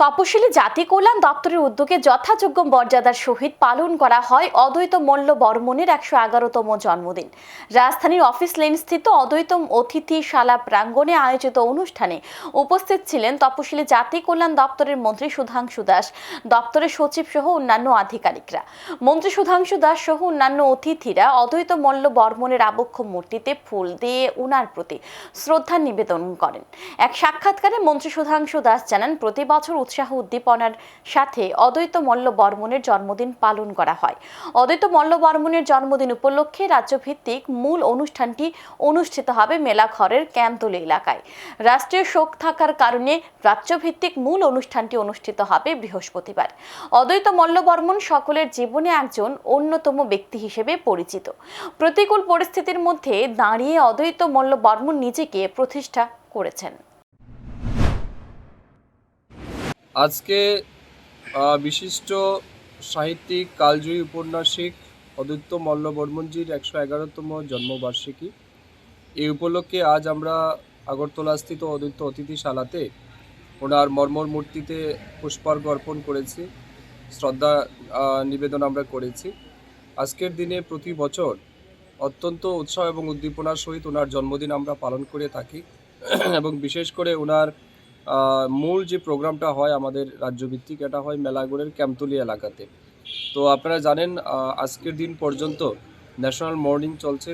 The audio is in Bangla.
তপশিলি জাতি কল্যাণ দপ্তরের উদ্যোগে যথাযোগ্য মর্যাদার সহিত পালন করা হয় অদ্বৈত মল্ল বর্মনের একশো এগারোতম জন্মদিন। রাজধানীর অফিস লেন স্থিত অদ্বৈত অতিথিশালা প্রাঙ্গণে আয়োজিত অনুষ্ঠানে উপস্থিত ছিলেন তপশিলি জাতি কল্যাণ দপ্তরের মন্ত্রী সুধাংশু দাস, দপ্তরের সচিব সহ অন্যান্য আধিকারিকরা। মন্ত্রী সুধাংশু দাস সহ অন্যান্য অতিথিরা অদ্বৈত মল্ল বর্মনের আবক্ষ মূর্তিতে ফুল দিয়ে উনার প্রতি শ্রদ্ধা নিবেদন করেন। এক সাক্ষাৎকারে মন্ত্রী সুধাংশু দাস জানান, প্রতি বছর উৎসাহ উদ্দীপনার সাথে অদ্বৈত মল্ল বর্মনের জন্মদিন পালন করা হয়। অদ্বৈত মল্ল বর্মনের জন্মদিন উপলক্ষে রাজ্যভিত্তিক মূল অনুষ্ঠানটি অনুষ্ঠিত হবে মেলাঘরের ক্যাম্পতলি এলাকায়। রাষ্ট্রীয় শোক থাকার কারণে রাজ্যভিত্তিক মূল অনুষ্ঠানটি অনুষ্ঠিত হবে বৃহস্পতিবার। অদ্বৈত মল্ল বর্মন সকলের জীবনে একজন অন্যতম ব্যক্তি হিসেবে পরিচিত। প্রতিকূল পরিস্থিতির মধ্যে দাঁড়িয়ে অদ্বৈত মল্ল বর্মন নিজেকে প্রতিষ্ঠা করেছেন। আজকে বিশিষ্ট সাহিত্যিক, কালজয়ী উপন্যাসিক অদ্বৈত মল্ল বর্মনজির একশো এগারোতম জন্মবার্ষিকী। এই উপলক্ষে আজ আমরা আগরতলাস্থিত অদ্বৈত অতিথিশালাতে ওনার মর্মর মূর্তিতে পুষ্পার্ঘ অর্পণ করেছি, শ্রদ্ধা নিবেদন আমরা করেছি। আজকের দিনে প্রতি বছর অত্যন্ত উৎসাহ এবং উদ্দীপনার সহিত ওনার জন্মদিন আমরা পালন করে থাকি। এবং বিশেষ করে ওনার মূল যে প্রোগ্রামটা হয় আমাদের রাজ্যভিত্তিক, এটা হয় মেলাগড়ের ক্যাম্পতলি এলাকাতে। তো আপনারা জানেন আজকের দিন পর্যন্ত ন্যাশনাল মর্নিং চলছে।